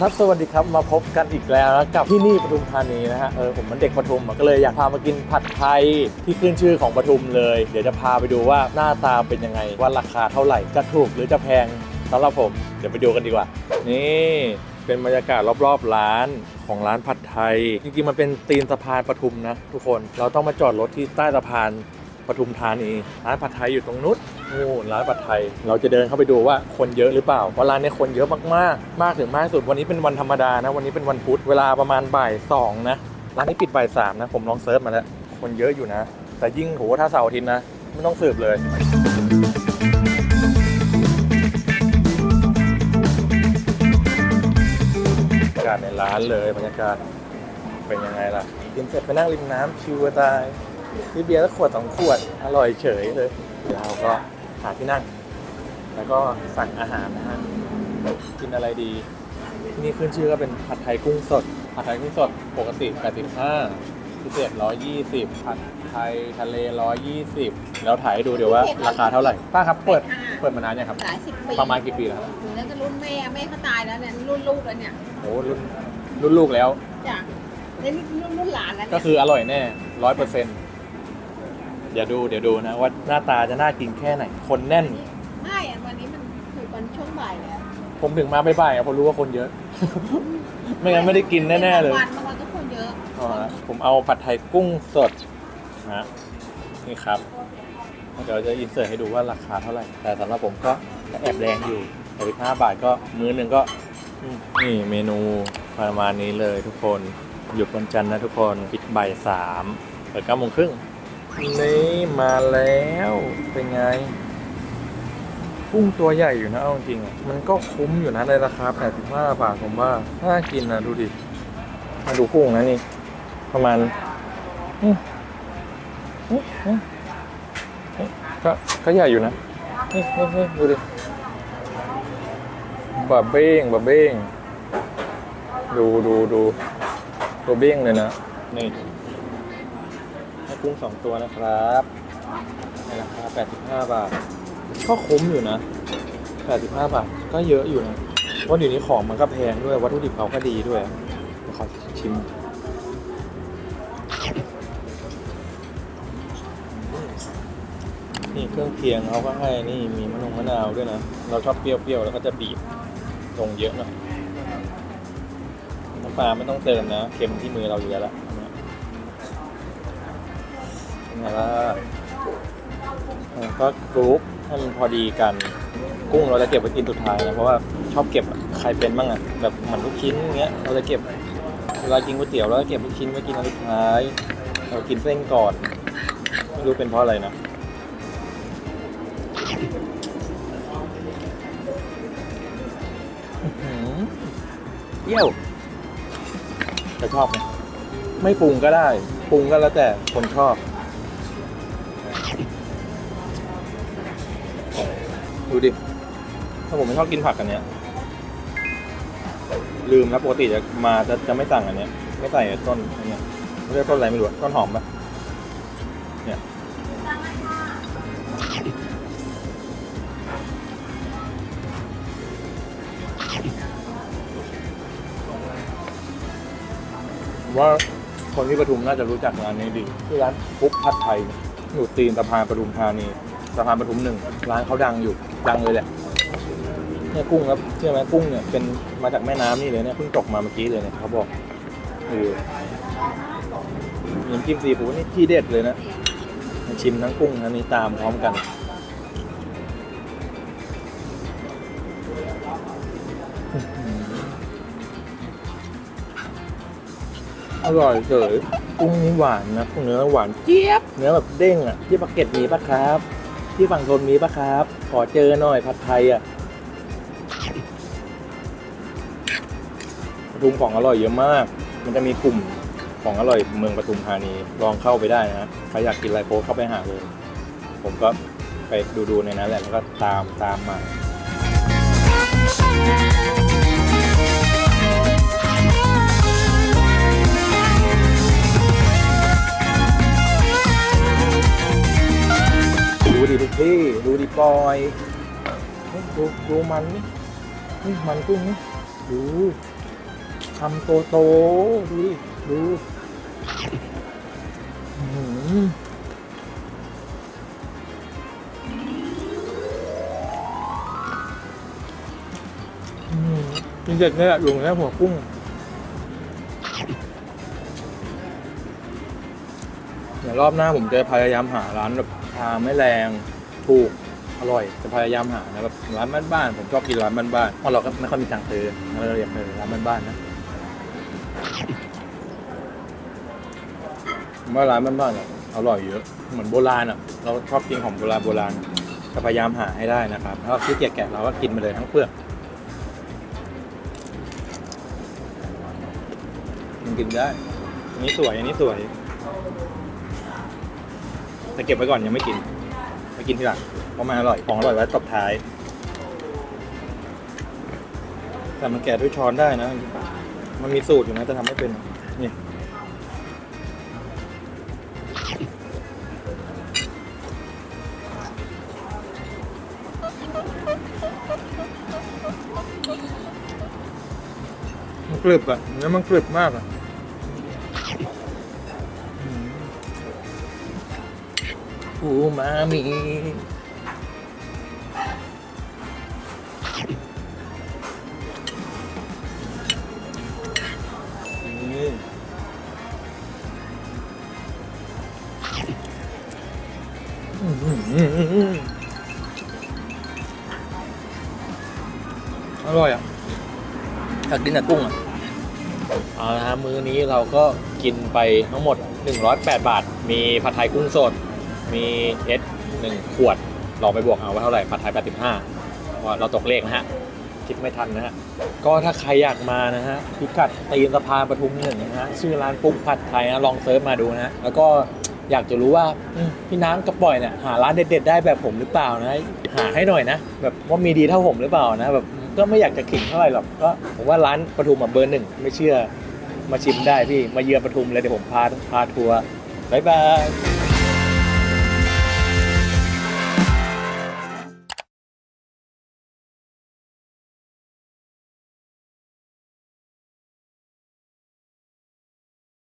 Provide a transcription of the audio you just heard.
ครับสวัสดีครับมาพบกันอีกแล้วนะกับที่นี่ปทุมธานีนะฮะเออผมมันเด็กปทุมก็เลยอยากพามากินผัดไทยที่ขึ้นชื่อของปทุมเลย เดี๋ยวจะพาไปดูว่าหน้าตาเป็นยังไงว่าราคาเท่าไหร่จะถูกหรือจะแพงสำหรับผม เดี๋ยวไปดูกันดีกว่า นี่เป็นบรรยากาศรอบๆร้านของร้านผัดไทย จริงๆมันเป็นตีนสะพานปทุมนะทุกคนเราต้องมาจอดรถที่ใต้สะพานปทุมธานีร้านผัดไทยอยู่ตรงนู้น นู่นร้านผัดไทย เราจะเดินเข้าไปดูว่าคนเยอะหรือเปล่า เพราะร้านนี้คนเยอะมากๆ มากถึงมากสุด วันนี้เป็นวันธรรมดานะ วันนี้เป็นวันพุธ เวลาประมาณบ่ายสองนะ ร้านนี้ปิดบ่ายสามนะ ผมลองเซิร์ชมาแล้ว คนเยอะอยู่นะ แต่ยิ่งโหถ้าเสาร์อาทิตย์นะ ไม่ต้องสืบเลยบรรยากาศในร้านเลยบรรยากาศเป็นยังไงล่ะ กินเสร็จไปนั่งริมน้ำชิวตายซื้อเบียร์สักขวดสองขวด อร่อยเฉยเลย เดี๋ยวเราก็ หาที่นั่ง แล้วก็สั่งอาหารนะฮะกินอะไรดี ที่นี่ขึ้นชื่อก็เป็นผัดไทยกุ้งสด ผัดไทยกุ้งสดปกติ85พิเศษ120 ผัดไทยทะเล 120 แล้วถ่ายให้ดูเดี๋ยวว่าราคาเท่าไหร่ ป้าครับเปิดเปิดมานานยังครับ หลายสิบปีประมาณกี่ปีแล้วครับถึงแล้วจะรุ่นแม่แม่เขาตายแล้วเนี่ยรุ่นลูกแล้วเนี่ยโอ้รุ่นรุ่นลูกแล้วจ้ะนี่รุ่นรุ่นหลานแล้วก็เนี่ยคืออร่อยแน่ร้อยเปอร์เซ็นต์ เดี๋ยวดูเดี๋ยวดูนะว่าหน้าตาจะน่ากินแค่ไหน คนแน่น ไม่อะวันนี้มันคือวันช่วงบ่ายแล้วผมถึงมาบ่ายๆอะเพราะรู้ว่าคนเยอะ ไม่งั้นไม่ได้กินแน่ๆเลยบางวันบางวันก็คนเยอะอ๋อผมเอาผัดไทยกุ้งสดนะนี่ครับ เดี๋ยวจะอินเสิร์ตให้ดูว่าราคาเท่าไหร่ แต่สำหรับผมก็ก็แอบแรงอยู่แต่ห้าบาทก็มื้อหนึ่งก็อืมนี่เมนูประมาณนี้เลยทุกคน หยุดวันจันทร์นะทุกคน ปิดบ่ายสามเปิดเก้าโมงครึ่ง นี่มาแล้วเป็นไงกุ้งตัวใหญ่อยู่นะเอาจริงมันก็คุ้มอยู่นะในราคา 85 บาทผมว่าน่ากินนะดูดิ มาดูกุ้งนะนี่ ประมาณอืมอืมอืมอืมก็ก็ใหญ่อยู่นะ นี่นี่นี่ดูดิบะเบ้งบะเบ้งดูดูดูตัวเบ้งเลยนะ นี่ กุ้งสองตัวนะครับในราคา85 บาท ก็คุ้มอยู่นะ 85 บาท ก็เยอะอยู่นะ เพราะเดี๋ยวนี้ของมันก็แพงด้วยวัตถุดิบเขาก็ดีด้วยเดี๋ยวขอชิมนี่เครื่องเคียงเขาก็ให้นี่มีมะนงมะนาวด้วยนะ เราชอบเปรี้ยวๆแล้วก็จะบีบลงเยอะหน่อยน้ำปลาไม่ต้องเติมนะเค็มที่มือเราอยู่แล้วละ เป็นไงล่ะอ่าก็กรุ๊ปให้มันพอดีกัน กุ้งเราจะเก็บไว้กินสุดท้ายนะเพราะว่าชอบเก็บใครเป็นบ้างอะแบบเหมือนลูกชิ้นอย่างเงี้ยเราจะเก็บเวลากินก๋วยเตี๋ยวเราจะเก็บลูกชิ้นไว้กินอันสุดท้าย เรากินเส้นก่อนไม่รู้เป็นเพราะอะไรนะเปรี้ยวแต่ชอบไหมไม่ปรุงก็ได้ ปรุงก็แล้วแต่คนชอบ ดูดิถ้าผมไม่ชอบกินผักอันเนี้ย ลืมนะปกติจะมาจะจะไม่สั่งอันเนี้ย ไม่ใส่ต้นอันเนี้ยเขาเรียกต้นอะไรไม่รู้ต้นหอมปะเนี่ยว่าคนที่ปทุมน่าจะรู้จักร้านนี้ดีชื่อร้านปุ๊กผัดไทยอยู่ตีนสะพานปทุมธานีสะพานปทุมหนึ่งร้านเขาดังอยู่ ดังเลยแหละเนี่ยกุ้งครับเชื่อไหมกุ้งเนี่ยเป็นมาจากแม่น้ำนี่เลยเนี่ยเพิ่งตกมาเมื่อกี้เลยเนี่ยเขาบอกเออน้ำจิ้มซีฟู้ดนี่ที่เด็ดเลยนะมาชิมทั้งกุ้งทั้งนี้ตามพร้อมกันอร่อยเฉยกุ้งนี้หวานนะกุ้งเนื้อหวานเจี๊ยบ เนื้อแบบเด้งอะที่ปากเกร็ดมีปะครับ ที่ฝั่งทนมีปะครับ ขอเจอหน่อยผัดไทยอะปทุมของอร่อยเยอะมาก มันจะมีกลุ่มของอร่อยเมืองปทุมธานี ลองเข้าไปได้นะใครอยากกินอะไรโพสเข้าไปหาเลย ผมก็ไปดูๆในนั้นแหละแล้วก็ตามตามมา ดูดิปอยดูดูมันนี่นี่มันกุ้งนี่ดูคำโตโตดูดิดูอื้อหืออื้อหือกินเด็ดเนี่ยแหละอยู่ในหัวกุ้งเดี๋ยวรอบหน้าผมจะพยายามหาร้านแบบชาไม่แรงถูก อร่อยจะพยายามหานะแบบร้านบ้านๆผมชอบกินร้านบ้านๆเพราะเราก็ไม่ค่อยมีตังค์ซื้อเราอยากซื้อร้านบ้านๆนะผมว่าร้านบ้านๆอะอร่อยเยอะเหมือนโบราณอะเราชอบกินของโบราณโบราณจะพยายามหาให้ได้นะครับถ้าขี้เกียจแกะเราก็กินไปเลยทั้งเปลือกมันกินได้อันนี้สวยอันนี้สวยแต่เก็บไว้ก่อนยังไม่กิน กินทีหลังเพราะมันอร่อยของอร่อยไว้ตบท้ายแต่มันแกะด้วยช้อนได้นะ มันมีสูตรอยู่นะแต่ทำไม่เป็นนี่มันกรึบอะเนื้อมันกรึบมากอะ อูมามิอร่อยอะอยากกินแต่กุ้งอะเอาละฮะมื้อนี้เราก็กินไปทั้งหมด 108 บาท มีผัดไทยกุ้งสด มีเอสหนึ่งขวดลองไปบวกเอาว่าเท่าไหร่ผัดไทย85ว่าเราตกเลขนะฮะ คิดไม่ทันนะฮะ ก็ถ้าใครอยากมานะฮะพิกัดตีนสะพานปทุมหนึ่งนะฮะ ชื่อร้านปุ๊กผัดไทยนะลองเซิร์ชมาดูนะฮะแล้วก็อยากจะรู้ว่าพี่น้ำกระปล่อยเนี่ยหาร้านเด็ดๆได้แบบผมหรือเปล่านะ หาให้หน่อยนะ แบบว่ามีดีเท่าผมหรือเปล่านะแบบก็ไม่อยากจะขิงเท่าไหร่หรอกก็ผมว่าร้านปทุมเบอร์หนึ่งไม่เชื่อมาชิมได้พี่มาเยือนปทุมเลยเดี๋ยวผมพาพาทัวร์บ๊ายบาย